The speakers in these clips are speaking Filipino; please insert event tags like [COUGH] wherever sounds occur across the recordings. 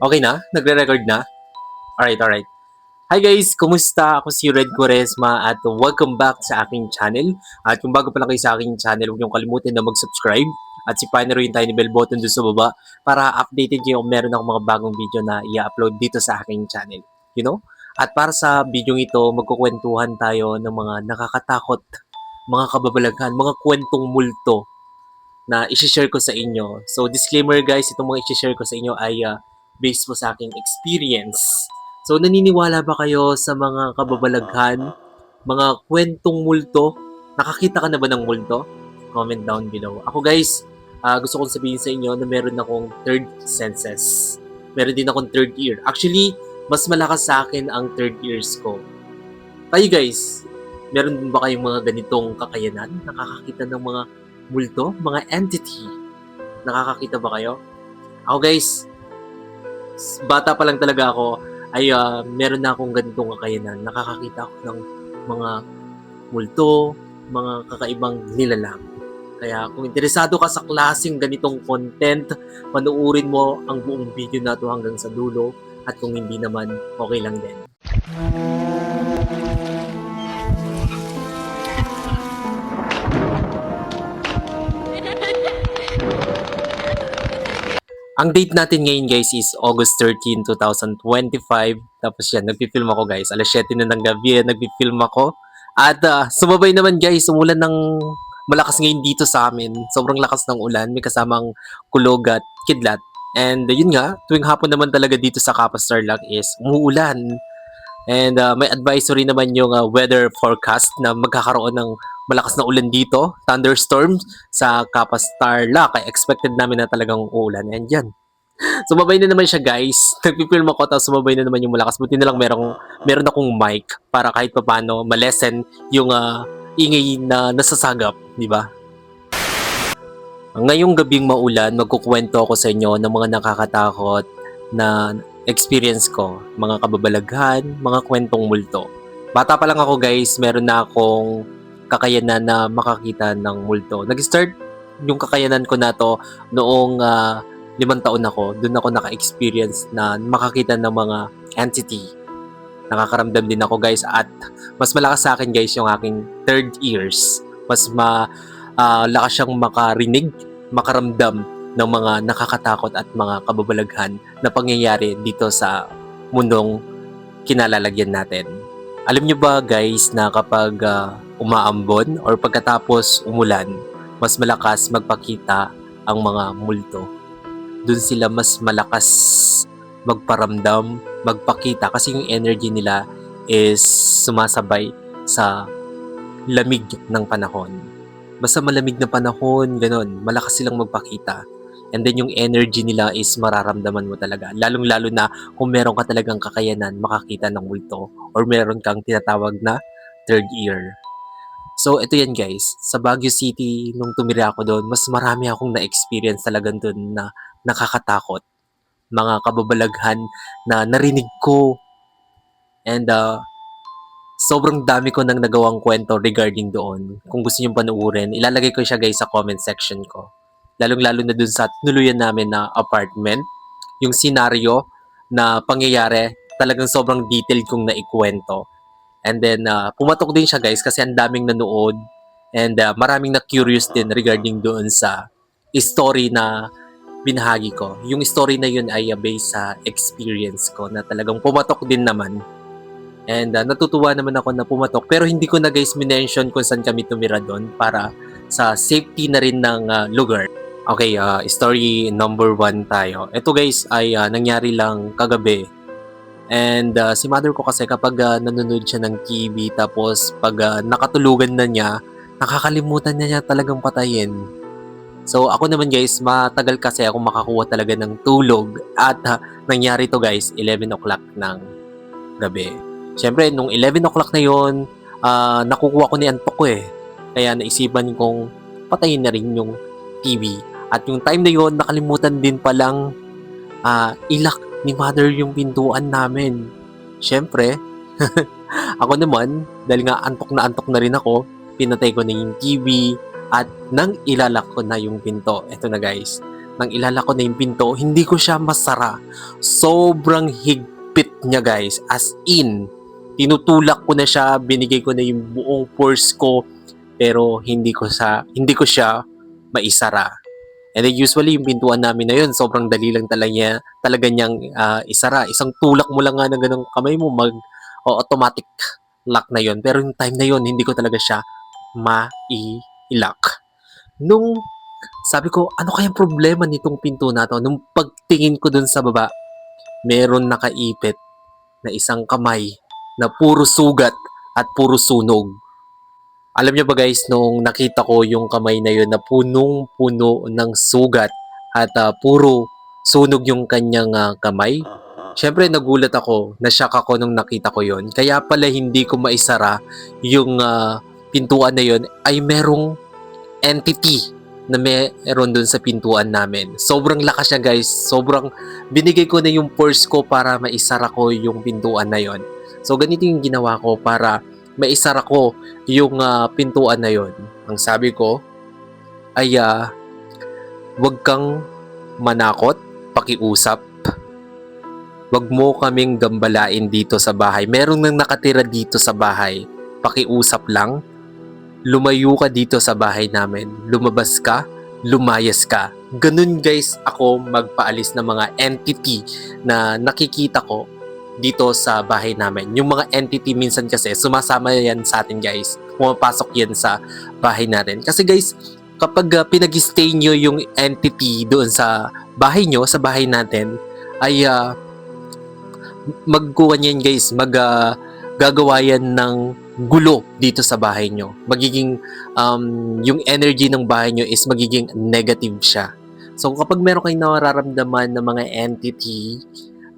Okay na? Nagre-record na? Alright, alright. Hi guys! Kumusta? Ako si Red Quaresma at welcome back sa aking channel. At kung bago pa lang kayo sa aking channel, huwag niyong kalimutan na mag-subscribe at si Pino rin tiny bell button doon sa baba para updated kayo kung meron akong mga bagong video na i-upload dito sa aking channel. You know? At para sa video ito, magkukwentuhan tayo ng mga nakakatakot, mga kababalaghan, mga kwentong multo na isi-share ko sa inyo. So disclaimer guys, itong mga isi-share ko sa inyo ay ah, based po sa aking experience. So, naniniwala ba kayo sa mga kababalaghan, mga kwentong multo? Nakakita ka na ba ng multo? Comment down below. Ako guys, ah, gusto kong sabihin sa inyo na meron akong third senses. Meron din akong third ear. Actually, mas malakas sa akin ang third ears ko. Kayo guys, meron din ba kayong mga ganitong kakayanan? Nakakakita ng mga multo? Mga entity? Nakakakita ba kayo? Ako guys, bata pa lang talaga ako, ay ah, meron na akong ganitong kakayanan. Nakakakita ako ng mga multo, mga kakaibang nilalang. Kaya kung interesado ka sa klaseng ganitong content, panuorin mo ang buong video na to hanggang sa dulo. At kung hindi naman, okay lang din. Ang date natin ngayon guys is August 13, 2025. Tapos yan, nagpipilm ako guys. Alas 7 na ng gabi, nagpipilm ako. At ah, sumabay naman guys, umulan ng malakas ngayon dito sa amin. Sobrang lakas ng ulan. May kasamang kulog at kidlat. And uh, yun nga, tuwing hapon naman talaga dito sa Kappa Starlock is umuulan. And uh, may advisory naman yung uh, weather forecast na magkakaroon ng malakas na ulan dito, thunderstorms sa Kappa Starlock. Kaya expected namin na talagang uulan. And yan, [LAUGHS] sumabay na naman siya guys. [LAUGHS] Nagpipilm ako tapos sumabay na naman yung malakas. Buti na lang merong, meron akong mic para kahit pa paano malesen yung ah, ingay na nasasagap, di ba? Ngayong gabing maulan, magkukwento ako sa inyo ng mga nakakatakot na experience ko. Mga kababalaghan, mga kwentong multo. Bata pa lang ako guys, meron na akong kakayanan na makakita ng multo. Nag-start yung kakayanan ko na to noong ah, limang taon ako, doon ako naka-experience na makakita ng mga entity. Nakakaramdam din ako guys at mas malakas sa akin guys yung aking third ears. Mas ma ah, lakas siyang makarinig, makaramdam ng mga nakakatakot at mga kababalaghan na pangyayari dito sa mundong kinalalagyan natin. Alam niyo ba guys na kapag ah, umaambon or pagkatapos umulan, mas malakas magpakita ang mga multo dun sila mas malakas magparamdam, magpakita kasi yung energy nila is sumasabay sa lamig ng panahon. Basta malamig na panahon, ganun, malakas silang magpakita. And then yung energy nila is mararamdaman mo talaga. Lalong-lalo na kung meron ka talagang kakayanan makakita ng multo or meron kang tinatawag na third ear. So, ito yan guys. Sa Baguio City, nung tumira ako doon, mas marami akong na-experience talagang doon na nakakatakot. Mga kababalaghan na narinig ko. And uh, sobrang dami ko nang nagawang kwento regarding doon. Kung gusto nyo panuorin, ilalagay ko siya guys sa comment section ko. Lalong-lalo na dun sa tinuluyan namin na apartment. Yung scenario na pangyayari, talagang sobrang detailed kong naikwento. And then, uh, pumatok din siya guys kasi ang daming nanood. And uh, maraming na-curious din regarding doon sa story na binahagi ko. Yung story na yun ay uh, based sa experience ko na talagang pumatok din naman. And uh, natutuwa naman ako na pumatok. Pero hindi ko na guys minention kung saan kami tumira doon para sa safety na rin ng uh, lugar. Okay, uh, story number one tayo. Ito guys ay uh, nangyari lang kagabi. And uh, si mother ko kasi kapag uh, nanonood siya ng TV tapos pag uh, nakatulugan na niya, nakakalimutan na niya talagang patayin. So ako naman guys, matagal kasi ako makakuha talaga ng tulog at uh, nangyari to guys 11 o'clock ng gabi. Siyempre, nung 11 o'clock na yon, uh, nakukuha ko ni antok ko eh. Kaya naisipan kong patayin na rin yung TV. At yung time na yon, nakalimutan din palang uh, ilak ni mother yung pintuan namin. Siyempre, [LAUGHS] ako naman, dahil nga antok na antok na rin ako, pinatay ko na yung TV at nang ilalak ko na yung pinto. Eto na guys, nang ilalak ko na yung pinto, hindi ko siya masara. Sobrang higpit niya guys. As in, tinutulak ko na siya, binigay ko na yung buong force ko, pero hindi ko sa hindi ko siya maisara. And then usually yung pintuan namin na yun, sobrang dali lang talaga, niya, talaga niyang ah, isara. Isang tulak mo lang nga ng ganung kamay mo, mag o automatic lock na yun. Pero yung time na yun, hindi ko talaga siya ma-lock. Nung sabi ko, ano kayang problema nitong pinto na to? Nung pagtingin ko dun sa baba, meron nakaipit na isang kamay na puro sugat at puro sunog. Alam niyo ba guys, nung nakita ko yung kamay na yun na punong-puno ng sugat at ah, puro sunog yung kanyang ah, kamay, Siyempre nagulat ako, na-shock ako nung nakita ko yon. Kaya pala hindi ko maisara yung ah, pintuan na yon ay merong entity na meron dun sa pintuan namin. Sobrang lakas niya guys. Sobrang binigay ko na yung force ko para maisara ko yung pintuan na yon. So ganito yung ginawa ko para maisara ko yung ah, pintuan na yon. Ang sabi ko ay ah, wag kang manakot, pakiusap wag mo kaming gambalain dito sa bahay. Meron nang nakatira dito sa bahay. Pakiusap lang. Lumayo ka dito sa bahay namin. Lumabas ka, lumayas ka. Ganun guys ako magpaalis ng mga entity na nakikita ko dito sa bahay namin. Yung mga entity minsan kasi sumasama yan sa atin guys. Pumapasok yan sa bahay natin. Kasi guys, kapag uh, pinag-stay nyo yung entity doon sa bahay nyo, sa bahay natin, ay ah, magkuha niyan guys, mag ah, gagawa yan ng gulo dito sa bahay nyo. Magiging, um, yung energy ng bahay nyo is magiging negative siya. So kapag meron kayong nararamdaman ng mga entity,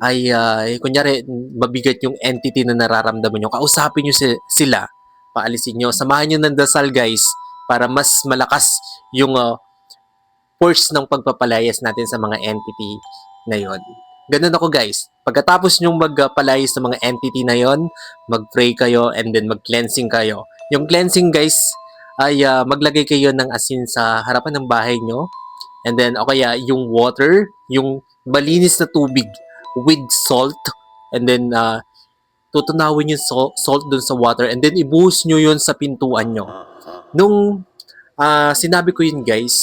ay, ah, kunyari, mabigat yung entity na nararamdaman nyo, kausapin nyo si- sila, paalisin nyo, samahan nyo ng dasal guys, para mas malakas yung ah, force ng pagpapalayas natin sa mga entity na yon. Ganun ako guys. Pagkatapos nyong magpalayas sa mga entity na yon, mag-pray kayo and then mag-cleansing kayo. Yung cleansing guys ay ah, maglagay kayo ng asin sa harapan ng bahay nyo. And then o kaya yung water, yung malinis na tubig with salt. And then ah, tutunawin yung salt, salt dun sa water and then ibuhos nyo yun sa pintuan nyo. Nung ah, sinabi ko yun guys,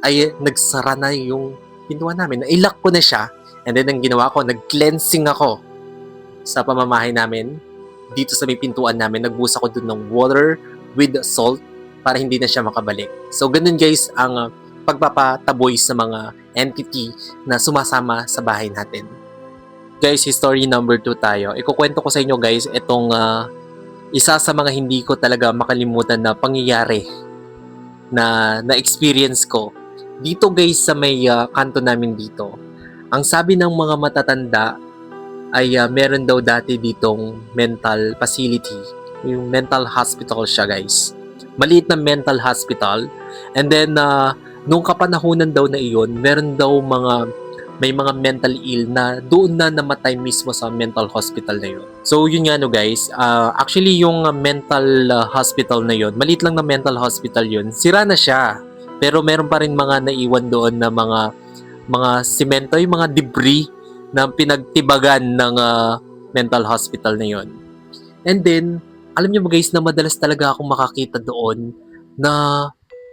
ay nagsara na yung pintuan namin. Nailak ko na siya. And then ang ginawa ko, nag-cleansing ako sa pamamahay namin. Dito sa may pintuan namin, nagbuhos ako dun ng water with salt para hindi na siya makabalik. So ganun guys ang pagpapataboy sa mga entity na sumasama sa bahay natin. Guys, history number 2 tayo. Ikukwento ko sa inyo guys itong ah, isa sa mga hindi ko talaga makalimutan na pangyayari na na-experience ko. Dito guys sa may ah, kanto namin dito. Ang sabi ng mga matatanda ay ah, meron daw dati ditong mental facility. Yung mental hospital siya guys. Maliit na mental hospital. And then ah, nung kapanahunan daw na iyon, meron daw mga may mga mental ill na doon na namatay mismo sa mental hospital na yun. So yun nga no guys, ah, actually yung mental ah, hospital na yun, maliit lang na mental hospital yun, sira na siya. Pero meron pa rin mga naiwan doon na mga mga simento, yung mga debris na pinagtibagan ng ah, mental hospital na yun. And then, alam niyo ba guys na madalas talaga akong makakita doon na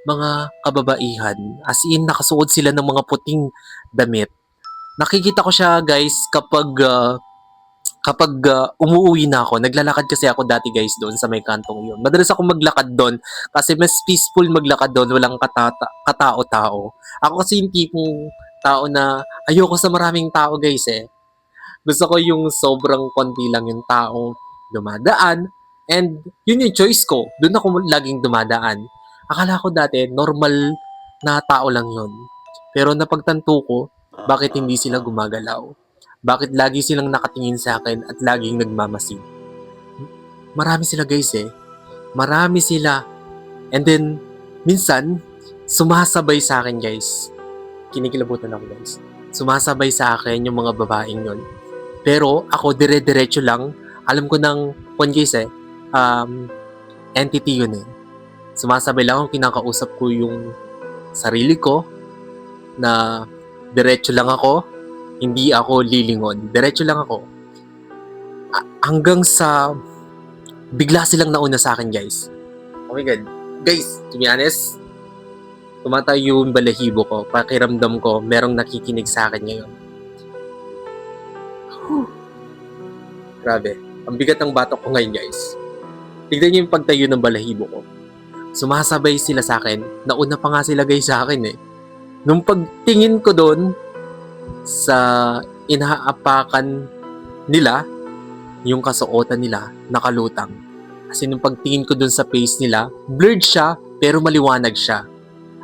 mga kababaihan. As in, nakasuot sila ng mga puting damit. Nakikita ko siya guys kapag ah, kapag ah, umuwi na ako. Naglalakad kasi ako dati guys doon sa may kantong yun. Madalas ako maglakad doon kasi mas peaceful maglakad doon. Walang katata- katao-tao. Ako kasi yung tipong tao na ayoko sa maraming tao guys eh. Gusto ko yung sobrang konti lang yung taong dumadaan. And yun yung choice ko. Doon ako laging dumadaan. Akala ko dati normal na tao lang yun. Pero napagtanto ko, bakit hindi sila gumagalaw? Bakit lagi silang nakatingin sa akin at laging nagmamasid? Marami sila guys eh. Marami sila. And then, minsan, sumasabay sa akin guys. Kinikilabutan ako guys. Sumasabay sa akin yung mga babaeng yun. Pero ako dire-diretso lang. Alam ko ng one case eh. Um, entity yun eh. Sumasabay lang ako, kinakausap ko yung sarili ko na diretso lang ako, hindi ako lilingon. Diretso lang ako. Hanggang sa bigla silang nauna sa akin, guys. Oh my God. Guys, to be honest, tumatayo yung balahibo ko. Pakiramdam ko, merong nakikinig sa akin ngayon. Grabe. Ang bigat ng batok ko ngayon, guys. Tignan niyo yung pagtayo ng balahibo ko. Sumasabay sila sa akin. Nauna pa nga sila guys sa akin eh. Nung pagtingin ko doon sa inaapakan nila, yung kasuotan nila, nakalutang. Kasi nung pagtingin ko doon sa face nila, blurred siya, pero maliwanag siya.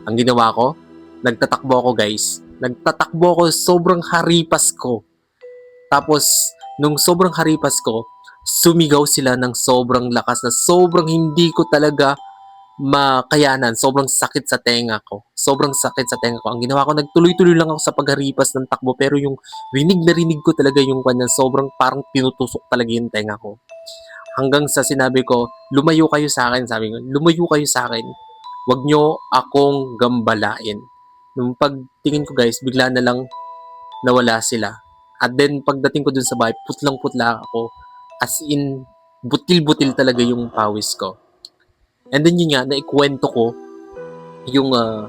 Ang ginawa ko, nagtatakbo ako guys. Nagtatakbo ako, sobrang haripas ko. Tapos, nung sobrang haripas ko, sumigaw sila ng sobrang lakas na sobrang hindi ko talaga makayanan. Sobrang sakit sa tenga ko. Sobrang sakit sa tenga ko. Ang ginawa ko, nagtuloy-tuloy lang ako sa pagharipas ng takbo pero yung rinig na rinig ko talaga yung kanya sobrang parang tinutusok talaga yung tenga ko. Hanggang sa sinabi ko, lumayo kayo sa akin. Sabi ko, lumayo kayo sa akin. Huwag nyo akong gambalain. Nung pagtingin ko guys, bigla na lang nawala sila. At then pagdating ko dun sa bahay, putlang-putla ako. As in, butil-butil talaga yung pawis ko. And then yun nga, naikwento ko yung ah,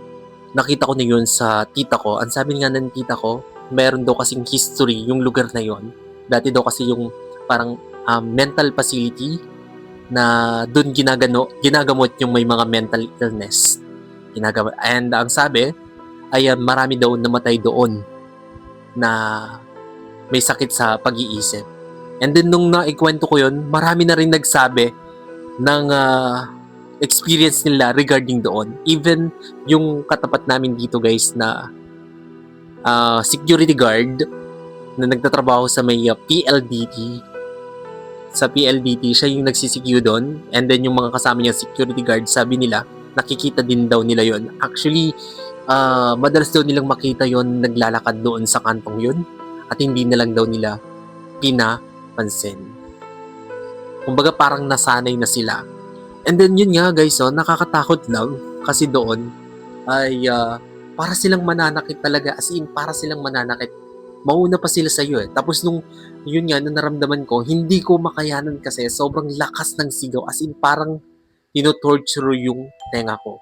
nakita ko na yun sa tita ko. Ang sabi nga ng tita ko, meron daw kasing history yung lugar na yon. Dati daw kasi yung parang um, mental facility na doon ginagano, ginagamot yung may mga mental illness. Ginagamot. And ang sabi, ay ah, marami daw namatay doon na may sakit sa pag-iisip. And then nung naikwento ko yun, marami na rin nagsabi ng ah, experience nila regarding doon. Even yung katapat namin dito guys na ah, security guard na nagtatrabaho sa may ah, PLDT. Sa PLDT, siya yung nagsisikyo doon. And then yung mga kasama niya security guard, sabi nila, nakikita din daw nila yon. Actually, ah, madalas daw nilang makita yon naglalakad doon sa kantong yun. At hindi na lang daw nila pinapansin. Kumbaga parang nasanay na sila. And then yun nga guys, oh, nakakatakot lang kasi doon ay ah, para silang mananakit talaga as in para silang mananakit. Mauna pa sila sa iyo eh. Tapos nung yun nga na naramdaman ko, hindi ko makayanan kasi sobrang lakas ng sigaw as in parang tinotorture yung tenga ko.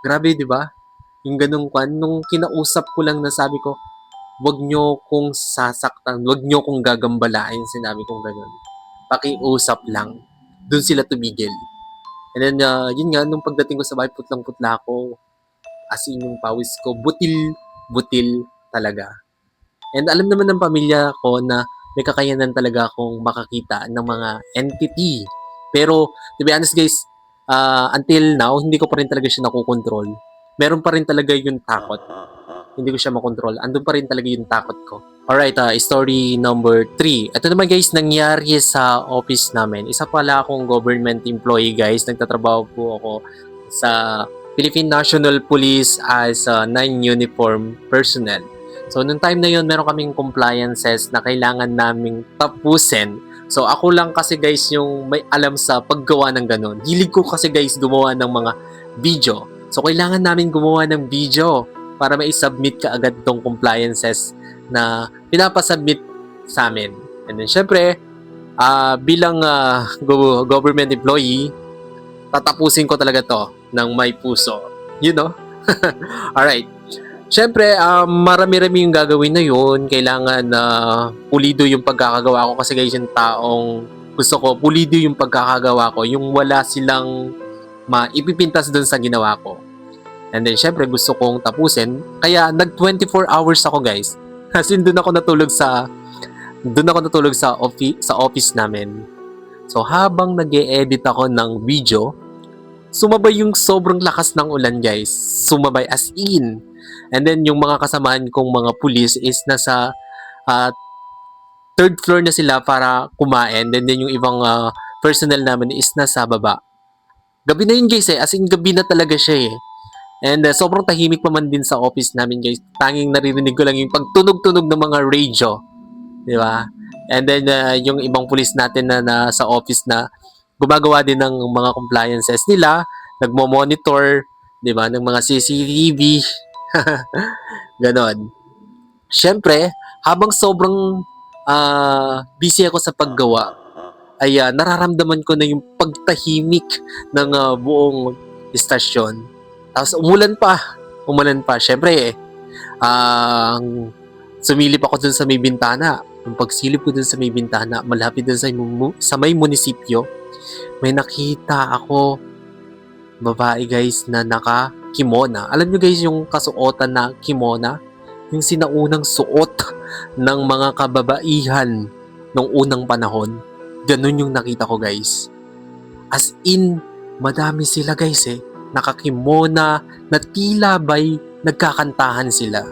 Grabe, di ba? Yung ganung kwan, nung kinausap ko lang na sabi ko, wag nyo kong sasaktan, wag nyo kong gagambalain, sinabi kong ganun. Pakiusap lang. Doon sila tumigil. And then, uh, yun nga, nung pagdating ko sa bahay, putlang-putla ako. As in, yung pawis ko, butil-butil talaga. And alam naman ng pamilya ko na may kakayanan talaga akong makakita ng mga entity. Pero, to be honest guys, uh, until now, hindi ko pa rin talaga siya nakukontrol. Meron pa rin talaga yung takot. Hindi ko siya makontrol. Andun pa rin talaga yung takot ko. Alright, uh, story number 3. Ito naman guys, nangyari sa office namin. Isa pala akong government employee guys. Nagtatrabaho po ako sa Philippine National Police as a non-uniform personnel. So, nung time na yun, meron kaming compliances na kailangan naming tapusin. So, ako lang kasi guys yung may alam sa paggawa ng ganun. Hilig ko kasi guys gumawa ng mga video. So, kailangan namin gumawa ng video para mai-submit ka agad tong compliances na pinapasubmit sa amin. And then, syempre, ah, bilang ah, go- government employee, tatapusin ko talaga to ng may puso. You know? [LAUGHS] Alright. Syempre, um, marami-rami yung gagawin na yun. Kailangan na pulido yung pagkakagawa ko kasi guys yung taong gusto ko, pulido yung pagkakagawa ko. Yung wala silang maipipintas doon sa ginawa ko. And then, syempre, gusto kong tapusin. Kaya, nag 24 hours ako, guys. [LAUGHS] As in, doon ako natulog sa, doon ako natulog sa, office, sa office namin. So, habang nag edit ako ng video, sumabay yung sobrang lakas ng ulan, guys. Sumabay as in. And then, yung mga kasamahan kong mga pulis is nasa ah, third floor na sila para kumain. And then, yung ibang ah, personnel namin is nasa baba. Gabi na yun, guys, eh. As in, gabi na talaga siya, eh. And uh, sobrang tahimik pa man din sa office namin guys. Tanging naririnig ko lang yung pagtunog-tunog ng mga radio. Di ba? And then uh, yung ibang pulis natin na nasa office na gumagawa din ng mga compliances nila, nagmo-monitor, di ba, ng mga CCTV. [LAUGHS] Ganon. syempre, habang sobrang ah, busy ako sa paggawa, ay ah, nararamdaman ko na yung pagtahimik ng ah, buong istasyon. Tapos umulan pa. Umulan pa. Syempre, eh, ang sumilip ako dun sa may bintana. Yung pagsilip ko dun sa may bintana, malapit dun sa, sa may munisipyo, may nakita ako babae guys na naka kimona. Alam nyo guys yung kasuotan na kimona? Yung sinaunang suot ng mga kababaihan nung unang panahon. Ganun yung nakita ko guys. As in, madami sila guys eh. Nakakimona na tila ba'y nagkakantahan sila.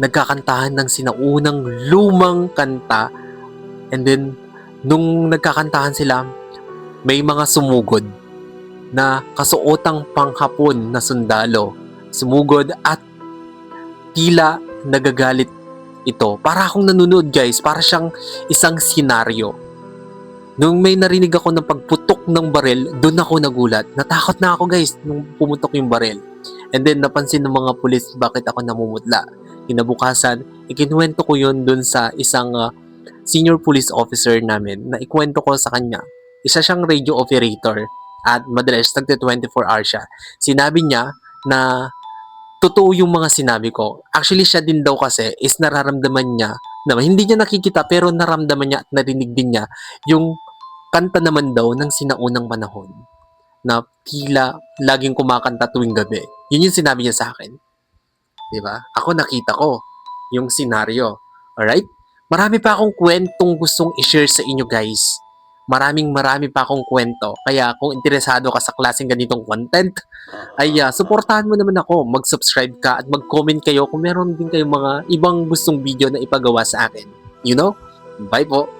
Nagkakantahan ng sinaunang lumang kanta. And then, nung nagkakantahan sila, may mga sumugod na kasuotang panghapon na sundalo. Sumugod at tila nagagalit ito. Para akong nanonood guys, para siyang isang senaryo. Nung may narinig ako ng pagputok ng barel, doon ako nagulat. Natakot na ako guys nung pumutok yung barel. And then napansin ng mga pulis bakit ako namumutla. Kinabukasan, ikinuwento ko yun doon sa isang ah, senior police officer namin na ikwento ko sa kanya. Isa siyang radio operator at madalas tagte 24 hours siya. Sinabi niya na totoo yung mga sinabi ko. Actually, siya din daw kasi is nararamdaman niya na hindi niya nakikita pero naramdaman niya at narinig din niya yung kanta naman daw ng sinaunang panahon na tila laging kumakanta tuwing gabi. Yun yung sinabi niya sa akin. ba? Ako nakita ko yung senaryo. Alright? Marami pa akong kwentong gustong i-share sa inyo guys. Maraming marami pa akong kwento. Kaya kung interesado ka sa klaseng ganitong content, ay ah, suportahan mo naman ako. Mag-subscribe ka at mag-comment kayo kung meron din kayong mga ibang gustong video na ipagawa sa akin. You know? Bye po!